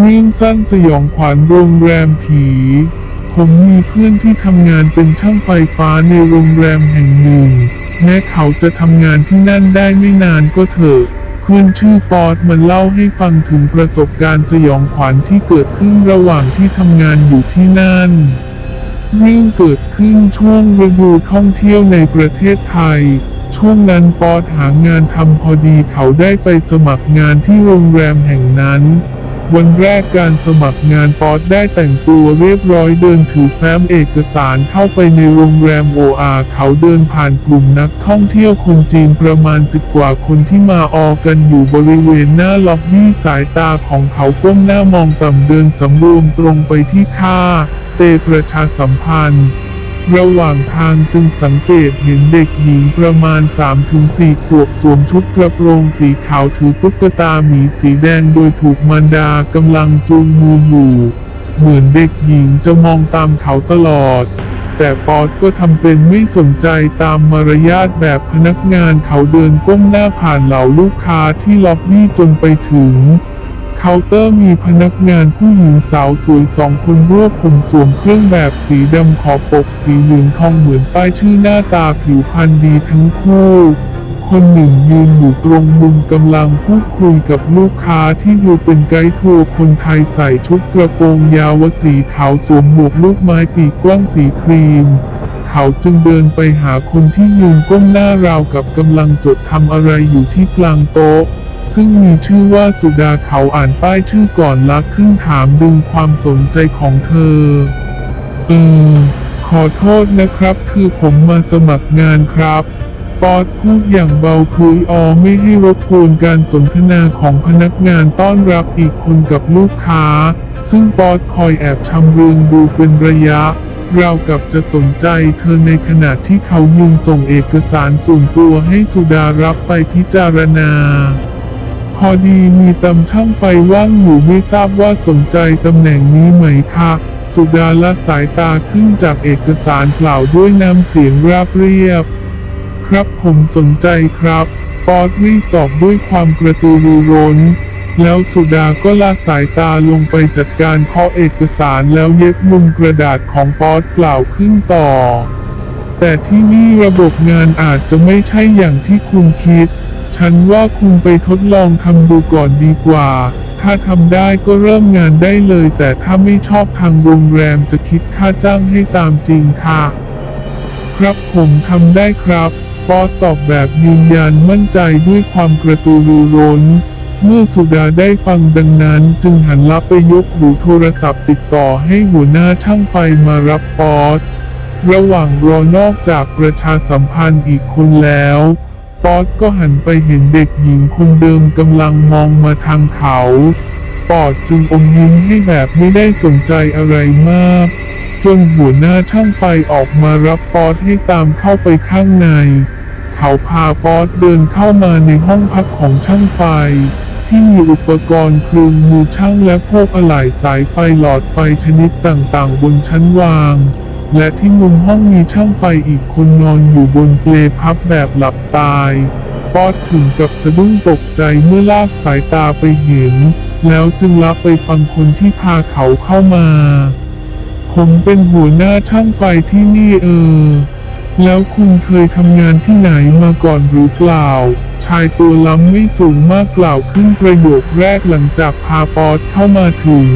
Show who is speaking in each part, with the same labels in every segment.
Speaker 1: เรื่องสั้นสยองขวัญโรงแรมผี ผมมีเพื่อนที่ทำงานเป็นช่างไฟฟ้าในโรงแรมแห่งหนึ่ง แม้เขาจะทำงานที่นั่นได้ไม่นานก็เถอะเพื่อนชื่อปอดมันเล่าให้ฟังถึงประสบการณ์สยองขวัญที่เกิดขึ้นระหว่างที่ทำงานอยู่ที่นั่นเรื่องเกิดขึ้นช่วงฤดูท่องเที่ยวในประเทศไทย ช่วงนั้นปอดหางานทำพอดีเขาได้ไปสมัครงานที่โรงแรมแห่งนั้น วันแรกการสมัครงานปอดได้แต่งตัวเรียบร้อยเดินถือแฟ้มเอกสารเข้าไปในโรงแรมโออาเขาเดินผ่านกลุ่มนักท่องเที่ยวคนจีนประมาณสิบกว่าคนที่มาออกันอยู่บริเวณหน้าล็อบบี้สายตาของเขาก้มหน้ามองต่ำเดินสำรวมตรงไปที่ค่า เตประชาสัมพันธ์ ระหว่างทางจึงสังเกตเห็นเด็กหญิงประมาณ 3-4 ขวบสวมชุดกระโปรงสีขาวถือตุ๊กตาหมีสีแดงโดยถูกมารดากำลังจูงมืออยู่ เหมือนเด็กหญิงจะมองตามเขาตลอด แต่ปอดก็ทำเป็นไม่สนใจตามมารยาทแบบพนักงานเขาเดินก้มหน้าผ่านเหล่าลูกค้าที่ล็อบบี้จนไปถึง เคาน์เตอร์มีพนักงานผู้หญิงสาวสวยสองคนรวบผมสวมเครื่องแบบสีดำขอบปกสีเหลืองทองเหมือนป้ายชื่อหน้าตาผิวพรรณดีทั้งคู่ คนหนึ่งยืนอยู่ตรงมุมกำลังพูดคุยกับลูกค้าที่ดูเป็นไกด์ทัวร์คนไทยใส่ชุดกระโปรงยาวสีขาวสวมหมวกลูกไม้ปีกกว้างสีครีมเขาจึงเดินไปหาคนที่ยืนก้มหน้าราวกับกำลังจดทำอะไรอยู่ที่กลางโต๊ะ ซึ่งมีชื่อว่าสุดาเขาอ่านป้ายชื่อก่อนลักขึ้นถามดึงความสนใจของเธอ เออ ขอโทษนะครับ คือผมมาสมัครงานครับปอดพูดอย่างเบาคุยออไม่ให้รบกวนการสนทนาของพนักงานต้อนรับอีกคนกับลูกค้า ซึ่งปอดคอยแอบชำเรืองดูเป็นระยะ เรากับจะสนใจเธอในขณะที่เขายืนส่งเอกสารส่วนตัวให้สุดารับไปพิจารณา พอดีมีตำช่างไฟว่างอยู่ไม่ทราบว่าสนใจตำแหน่งนี้ไหมคะสุดาละสายตาขึ้นจากเอกสารกล่าวด้วยน้ำเสียงราบเรียบ ครับผมสนใจครับ ปอดรีตอบด้วยความกระตือรือร้น แล้วสุดาก็ละสายตาลงไปจัดการเคาะเอกสารแล้วเย็บมุมกระดาษของปอดกล่าวขึ้นต่อ แต่ที่นี่ระบบงานอาจจะไม่ใช่อย่างที่คุณคิด ฉันว่าคุณไปทดลองทำดูก่อนดีกว่า ถ้าทำได้ก็เริ่มงานได้เลย แต่ถ้าไม่ชอบทางโรงแรมจะคิดค่าจ้างให้ตามจริงค่ะ ครับผมทำได้ครับปอตอบแบบยืนยันมั่นใจด้วยความกระตือรือร้น เมื่อสุดาได้ฟังดังนั้นจึงหันลับไปยกหูโทรศัพท์ติดต่อให้หัวหน้าช่างไฟมารับปอระหว่างรอนอกจากประชาสัมพันธ์อีกคนแล้ว ปอดก็หันไปเห็นเด็กหญิงคนเดิมกำลังมองมาทางเขาปอดจึงอมยิ้มให้แบบไม่ได้สนใจอะไรมาก จนหัวหน้าช่างไฟออกมารับปอดให้ตามเข้าไปข้างใน เขาพาปอดเดินเข้ามาในห้องพักของช่างไฟ ที่มีอุปกรณ์เครื่องมือช่างและพวกอะไหล่สายไฟหลอดไฟชนิดต่างๆ บนชั้นวาง และที่มุมห้องมีช่างไฟอีกคนนอนอยู่บนเปลพับแบบหลับตายป๊อดถึงกับสะดุ้งตกใจเมื่อลากสายตาไปเห็น แล้วจึงรับไปฟังคนที่พาเขาเข้ามา ผมเป็นหัวหน้าช่างไฟที่นี่เออ แล้วคุณเคยทำงานที่ไหนมาก่อนหรือเปล่า ชายตัวล้ำไม่สูงมากกล่าวขึ้นประโยคแรกหลังจากพาป๊อดเข้ามาถึง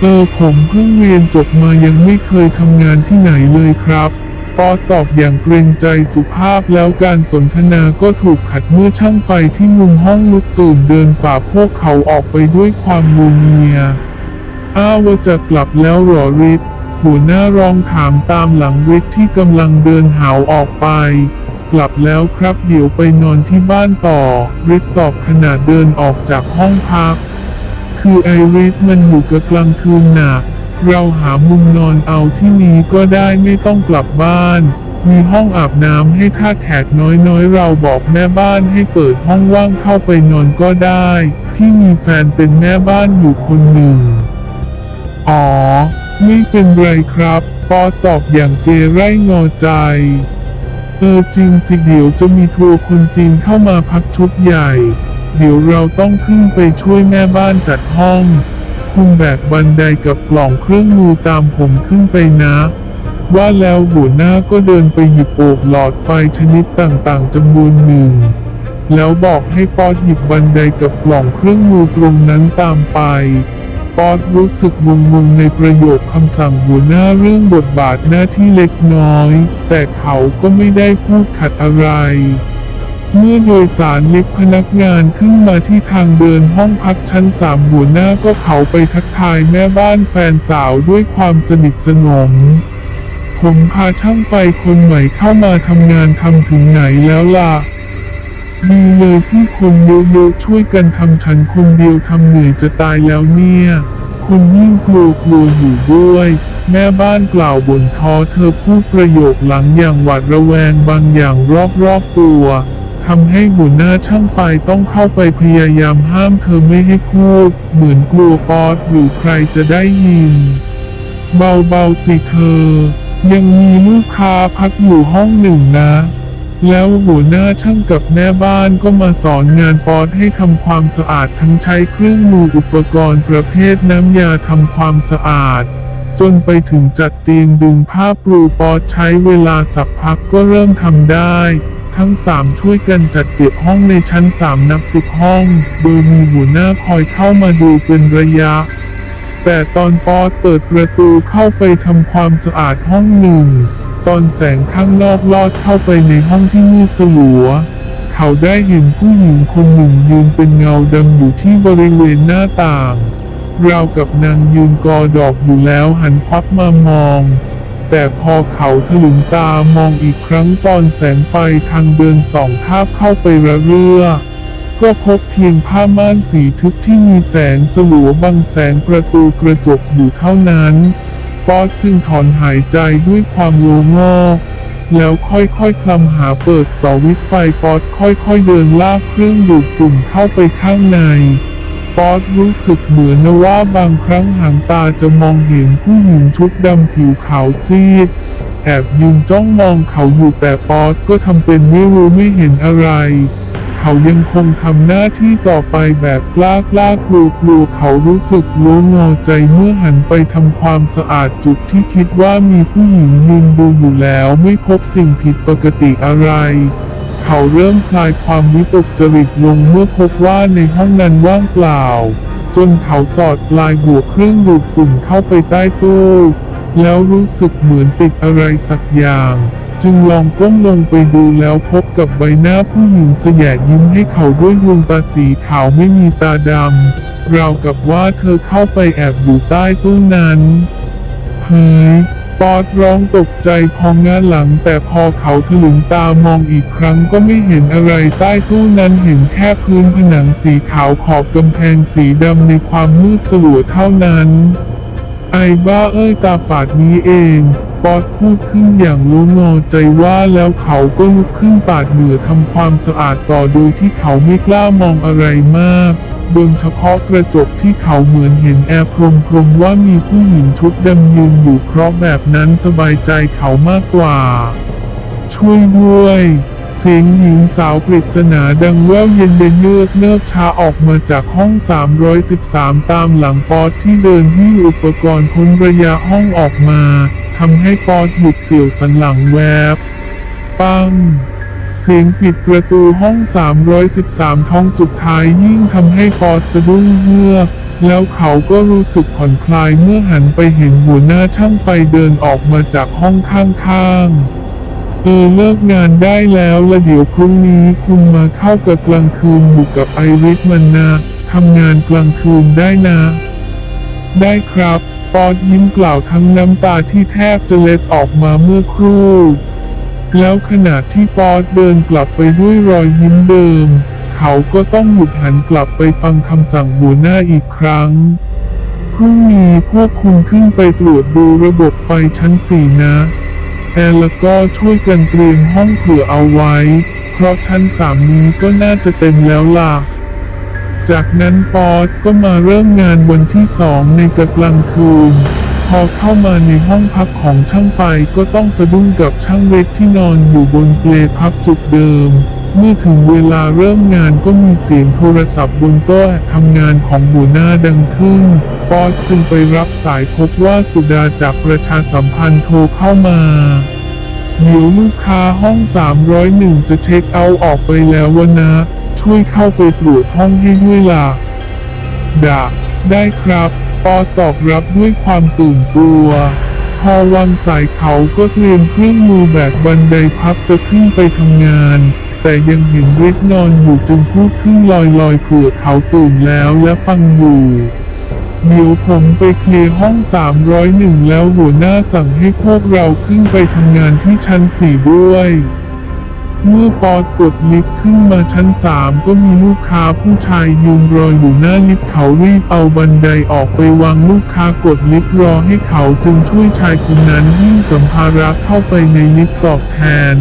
Speaker 1: เออผมเพิ่งเรียนจบมายังไม่เคยทำงานที่ไหนเลยครับปอตอบอย่างเกรงใจสุภาพแล้วการสนทนาก็ถูกขัดเมื่อช่างไฟที่มุมห้องลุกตื่นเดินฝ่าพวกเขาออกไปด้วยความงงเงีย อ้าวจะกลับแล้วหรอริทหัวหน้ารองถามตามหลังริทที่กำลังเดินหาวออกไป กลับแล้วครับเดี๋ยวไปนอนที่บ้านต่อริทตอบขณะเดินออกจากห้องพัก คือไอริสมันอยู่กับกลางคืนหนัก เราหามุมนอนเอาที่นี้ก็ได้ไม่ต้องกลับบ้าน มีห้องอาบน้ำให้ถ้าแขกน้อยๆ เราบอกแม่บ้านให้เปิดห้องว่างเข้าไปนอนก็ได้ ที่มีแฟนเป็นแม่บ้านอยู่คนหนึ่ง อ๋อ ไม่เป็นไรครับปอตอบอย่างเกไร่งอใจเออจริงสิเดี๋ยวจะมีทัวร์คนจีนเข้ามาพักชุดใหญ่ เดี๋ยวเราต้องขึ้นไปช่วยแม่บ้านจัดห้อง คุณแบกบันไดกับกล่องเครื่องมือตามผมขึ้นไปนะ ว่าแล้วหัวหน้าก็เดินไปหยิบโอบหลอดไฟชนิดต่างๆจำนวนหนึ่ง แล้วบอกให้ป๊อดหยิบบันไดกับกล่องเครื่องมือตรงนั้นตามไปป๊อดรู้สึกงงๆในประโยคคำสั่งหัวหน้าเรื่องบทบาทหน้าที่เล็กน้อย แต่เขาก็ไม่ได้พูดขัดอะไร เมื่อโดยสารลิฟต์พนักงานขึ้นมาที่ทางเดินห้องพักชั้นสามหัวหน้าก็เขาไปทักทายแม่บ้านแฟนสาวด้วยความสนิทสนม ผมพาช่างไฟคนใหม่เข้ามาทำงานทำถึงไหนแล้วล่ะดีเลยพี่คนเยอะๆช่วยกันทำฉันคนเดียวทำเหนื่อยจะตายแล้วเนี่ยคุณยิ่งกลัวกลัวอยู่ด้วยแม่บ้านกล่าวบนท้อเธอพูดประโยคหลังอย่างหวาดระแวงบางอย่างรอบๆตัว ทำให้หัวหน้าช่างไฟต้องเข้าไปพยายามห้ามเธอไม่ให้พูด เหมือนกลัวปอดหรือใครจะได้ยิน เบาๆสิเธอ ยังมีลูกค้าพักอยู่ห้องหนึ่งนะ แล้วหัวหน้าช่างกับแม่บ้านก็มาสอนงานปอดให้ทำความสะอาดทั้งใช้เครื่องมืออุปกรณ์ประเภทน้ำยาทำความสะอาดจนไปถึงจัดเตียงดึงผ้าปลูปอดใช้เวลาสักพักก็เริ่มทำได้ ทั้งสามช่วยกันจัดเก็บห้องในชั้นสามนับสิบห้อง โดยมีหัวหน้าคอยเข้ามาดูเป็นระยะ แต่ตอนปอดเปิดประตูเข้าไปทำความสะอาดห้องหนึ่ง ตอนแสงข้างนอกลอดเข้าไปในห้องที่มืดสลัว เขาได้เห็นผู้หญิงคนหนึ่งยืนเป็นเงาดำอยู่ที่บริเวณหน้าต่าง ราวกับนางยืนกอดอกอยู่แล้วหันควับมามอง แต่พอเขาถลึงตามองอีกครั้งตอนแสงไฟทางเดินสองทาบเข้าไประเรื่อก็พบเพียงผ้าม่านสีทึบที่มีแสงสลัวบังแสงประตูกระจกอยู่เท่านั้น ป๊อตจึงถอนหายใจด้วยความโลงอกแล้วค่อยๆคลำหาเปิดสวิตช์ไฟป๊อตค่อยๆเดินลากเครื่องดูดฝุ่นเข้าไปข้างใน ป๊อตรู้สึกเหมือนนะว่าบางครั้งหางตาจะมองเห็นผู้หญิงชุดดำผิวขาวซีด แอบยืนจ้องมองเขาอยู่แต่ป๊อตก็ทำเป็นไม่รู้ไม่เห็นอะไร เขายังคงทำหน้าที่ต่อไปแบบกล้ากล้ากลัวกลัวเขารู้สึกรู้งอใจเมื่อหันไปทำความสะอาดจุดที่คิดว่ามีผู้หญิงยืนดูอยู่แล้วไม่พบสิ่งผิดปกติอะไร เขาเริ่มคลายความวิตกจริตลงเมื่อพบว่าในห้องนั้นว่างเปล่า จนเขาสอดปลายหัวเครื่องดูดฝุ่นเข้าไปใต้ตู้แล้วรู้สึกเหมือนติดอะไรสักอย่าง จึงลองก้มลงไปดูแล้วพบกับใบหน้าผู้หญิงสยะยิ้มให้เขาด้วยดวงตาสีขาวไม่มีตาดำราวกับว่าเธอเข้าไปแอบอยู่ใต้ตู้นั้นเฮ้ย ปอดร้องตกใจพองงาหลัง แต่พอเขาถลึงตามองอีกครั้งก็ไม่เห็นอะไรใต้ตู้นั้นเห็นแค่พื้นผนังสีขาวขอบกำแพงสีดำในความมืดสลัวเท่านั้น ไอ้บ้าเอ้ยตาฝาดนี้เองปอดพูดขึ้นอย่างรู้งอใจว่าแล้วเขาก็ลุกขึ้นปาดเหงื่อทำความสะอาดต่อโดยที่เขาไม่กล้ามองอะไรมาก โดยเฉพาะกระจกที่เขาเหมือนเห็นแอร์พรมพรมว่ามีผู้หญิงชุดดำยืนอยู่เพราะแบบนั้นสบายใจเขามากกว่า ช่วยด้วยเสียงหญิงสาวปริศนาดังแว่วเย็นเย็นเลือกเนิบชาออกมาจากห้อง 313 ตามหลังปอดที่เดินที่อุปกรณ์พ้นระยะห้องออกมาทำให้ปอดหยุดเสียวสันหลังแวบ ปัง เสียงปิดประตูห้อง 313ท้องสุดท้ายยิ่งทำให้ปอดสะดุ้งเฮือกแล้วเขาก็รู้สึกผ่อนคลายเมื่อหันไปเห็นหัวหน้าช่างไฟเดินออกมาจากห้องข้างๆ เออเลิกงานได้แล้วละเดี๋ยวพรุ่งนี้คุณมาเข้ากับกลางคืนอยู่กับไอริสมันนะทำงานกลางคืนได้นะ ได้ครับ ปอดยิ้มกล่าวทั้งน้ำตาที่แทบจะเล็ดออกมาเมื่อครู่ แล้วขณะที่ปอดเดินกลับไปด้วยรอยยิ้มเดิม เขาก็ต้องหยุดหันกลับไปฟังคำสั่งหัวหน้าอีกครั้ง พรุ่งนี้พวกคุณขึ้นไปตรวจดูระบบไฟชั้นสี่นะ แอร์แล้วก็ช่วยกันเตรียมห้องเผื่อเอาไว้ เพราะชั้นสามนี้ก็น่าจะเต็มแล้วล่ะ จากนั้นปอดก็มาเริ่มงานวันที่สองในกลางคืน พอเข้ามาในห้องพักของช่างไฟก็ต้องสะดุ้งกับช่างเล็กที่นอนอยู่บนเปลพับจุดเดิม เมื่อถึงเวลาเริ่มงานก็มีเสียงโทรศัพท์บนโต๊ะทำงานของหัวหน้าดังขึ้นปอจึงไปรับสายพบว่าสุดาจากประชาสัมพันธ์โทรเข้ามาเดี๋ยวลูกค้าห้อง 301 จะเช็คเอาท์ออกไปแล้ววะนะ ช่วยเข้าไปตรวจห้องให้ด้วยล่ะดะได้ครับ ปอตอบรับด้วยความตื่นตัว พอวางสายเขาก็เตรียมเครื่องมือแบกบันไดพับจะขึ้นไปทำงาน แต่ยังเห็นเวทนอนอยู่จึงพูดขึ้นลอยๆเผื่อเขาตื่นแล้วและฟังอยู่เดี๋ยวผมไปเคลียร์ห้อง 301 แล้วหัวหน้าสั่งให้พวกเราขึ้นไปทำงานที่ชั้น4ด้วย เมื่อปอดกดลิฟต์ขึ้นมาชั้น3ก็มีลูกค้าผู้ชายยืนรออยู่หน้าลิฟต์เขารีบเอาบันไดออกไปวางลูกค้ากดลิฟต์รอให้เขาจึงช่วยชายคนนั้นหิ้งสัมภาระเข้าไปในลิฟต์ตอบแทน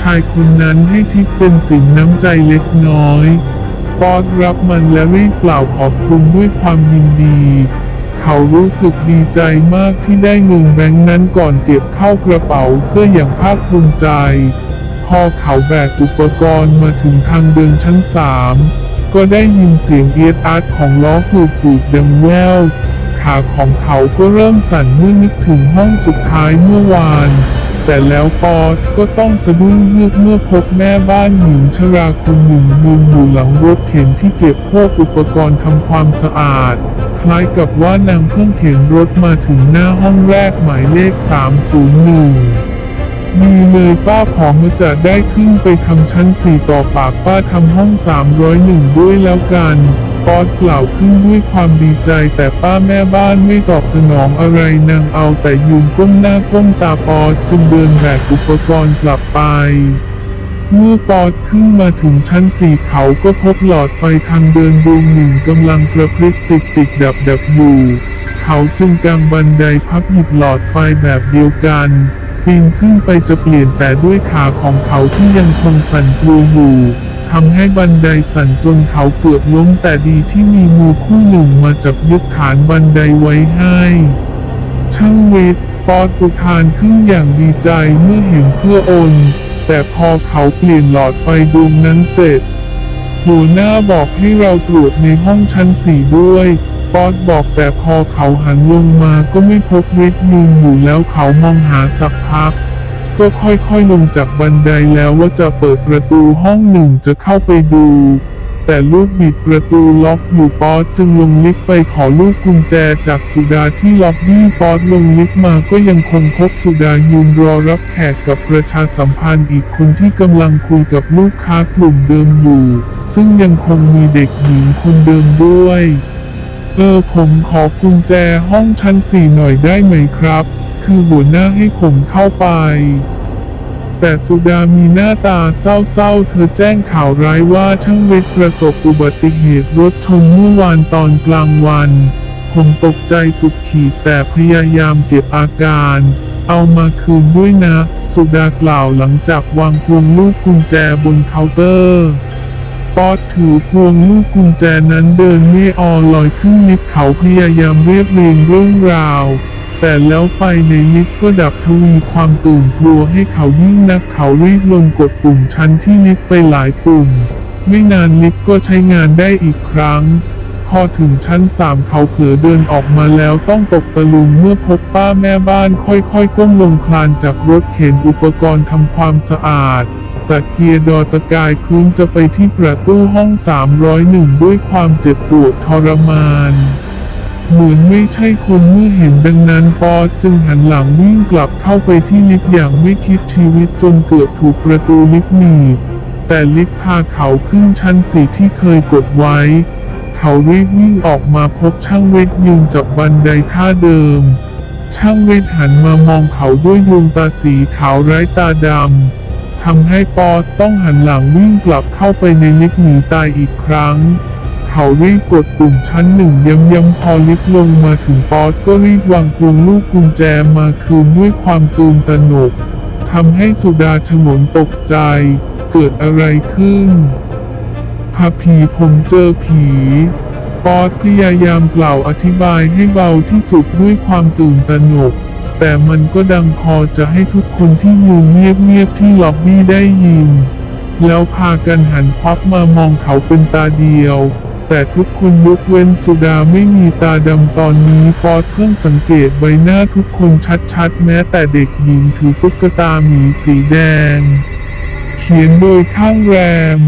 Speaker 1: ชายคนนั้นให้ทิปเป็นสินน้ำใจเล็กน้อย ปอดรับมันและรีบกล่าวขอบคุณด้วยความยินดีเขารู้สึกดีใจมากที่ได้เงินแบงค์นั้นก่อนเก็บเข้ากระเป๋าเสื้ออย่างภาคภูมิใจ พอเขาแบกอุปกรณ์มาถึงทางเดินชั้นสามก็ได้ยินเสียงเอียดอาร์ตของล้อฟูฟูดดังแววขาของเขาก็เริ่มสั่นเมื่อนึกถึงห้องสุดท้ายเมื่อวาน แต่แล้วปอดก็ต้องสะดุ้งเยือกเมื่อพบแม่บ้านหญิงชราคนหนึ่งยืนอยู่หลังรถเข็นที่เก็บพวกอุปกรณ์ทำความสะอาด คล้ายกับว่านางเพิ่งเข็นรถมาถึงหน้าห้องแรกหมายเลข 301 มีเลยป้าผอมมาจะได้ขึ้นไปทำชั้นสี่ต่อฝากป้าทำห้อง 301 ด้วยแล้วกันปอดกล่าวขึ้นด้วยความดีใจแต่ป้าแม่บ้านไม่ตอบสนองอะไรนางเอาแต่ยืนก้มหน้าก้มตาปอดจึงเดินแบกอุปกรณ์กลับไป เมื่อปอดขึ้นมาถึงชั้นสี่เขาก็พบหลอดไฟทางเดินดวงหนึ่งกำลังกระพริบติดติดดับดับอยู่ เขาจึงกางบันไดพับหยิบหลอดไฟแบบเดียวกัน ปีนขึ้นไปจะเปลี่ยนแต่ด้วยขาของเขาที่ยังคงสั่นกลัวอยู่ทำให้บันไดสั่นจนเขาเกือบล้มแต่ดีที่มีมือคู่หนึ่งมาจับยึดฐานบันไดไว้ให้ ช่างเวทปอดอุทานขึ้นอย่างดีใจเมื่อเห็นเพื่ออน แต่พอเขาเปลี่ยนหลอดไฟดวงนั้นเสร็จหัวหน้าบอกให้เราตรวจในห้องชั้นสี่ด้วย ป๊อดบอกแต่พอเขาหันลงมาก็ไม่พบเวทยืนอยู่แล้วเขามองหาสักพัก ก็ค่อยๆลงจากบันไดแล้วว่าจะเปิดประตูห้องหนึ่งจะเข้าไปดู แต่ลูกบิดประตูล็อกอยู่ป๊อดจึงลงลิฟต์ไปขอลูกกุญแจจากสุดาที่ล็อบบี้ป๊อดลงลิฟต์มาก็ยังคงพบสุดายืนรอรับแขกกับประชาสัมพันธ์อีกคนที่กำลังคุยกับลูกค้ากลุ่มเดิมอยู่ ซึ่งยังคงมีเด็กหญิงคนเดิมด้วย เออผมขอกุญแจห้องชั้นสี่หน่อยได้ไหมครับ คือหัวหน้าให้ผมเข้าไป แต่สุดามีหน้าตาเศร้าๆ เธอแจ้งข่าวร้ายว่าช่างเวทประสบอุบัติเหตุรถชนเมื่อวานตอนกลางวัน ผมตกใจสุดขีดแต่พยายามเก็บอาการเอามาคืนด้วยนะ สุดากล่าวหลังจากวางพวงลูกกุญแจบนเคาน์เตอร์ ป๊อดถือพวงลูกกุญแจนั้นเดินไม่ออลอยขึ้นลิฟต์เขาพยายามเรียบเรียงเรื่องราว แต่แล้วไฟในลิฟต์ก็ดับทวีความตื่นกลัวให้เขายิ่งนักเขารีบลงกดปุ่มชั้นที่ลิฟต์ไปหลายปุ่ม ไม่นานลิฟต์ก็ใช้งานได้อีกครั้ง พอถึงชั้นสามเขาเผลอเดินออกมาแล้วต้องตกตะลุงเมื่อพบป้าแม่บ้านค่อยๆก้มลงคลานจากรถเข็นอุปกรณ์ทำความสะอาด ตะเกียดอตะกายพื้นจะไปที่ประตูห้อง 301 ด้วยความเจ็บปวดทรมานเหมือนไม่ใช่คนเมื่อเห็นดังนั้นปอจึงหันหลังวิ่งกลับเข้าไปที่ลิฟต์อย่างไม่คิดชีวิตจนเกือบถูกประตูลิฟต์หนีบแต่ลิฟต์พาเขาขึ้นชั้นสี่ที่เคยกดไว้ เขารีบวิ่งออกมาพบช่างเวทยืนจับบันไดท่าเดิม ช่างเวทหันมามองเขาด้วยดวงตาสีขาวไร้ตาดำ ทำให้ปอต้องหันหลังวิ่งกลับเข้าไปในลิฟต์หนีตายอีกครั้ง เขารีบกดปุ่มชั้นหนึ่งย้ำย้ำพอลิฟต์ลงมาถึงปอก็รีบวางพวงลูกกุญแจมาคืนด้วยความตื่นตระหนกทำให้สุดาฉงนตกใจ เกิดอะไรขึ้นพาผีผมเจอผีปอดพยายามกล่าวอธิบายให้เบาที่สุดด้วยความตื่นตระหนก แต่มันก็ดังพอจะให้ทุกคนที่อยู่เงียบๆที่ล็อบบี้ได้ยิน แล้วพากันหันควับมามองเขาเป็นตาเดียว แต่ทุกคนยกเว้นสุดาไม่มีตาดำตอนนี้ปอดเพิ่งสังเกตใบหน้าทุกคนชัดๆ แม้แต่เด็กหญิงถือตุ๊กตาหมีสีแดง เขียนโดยข้างแรม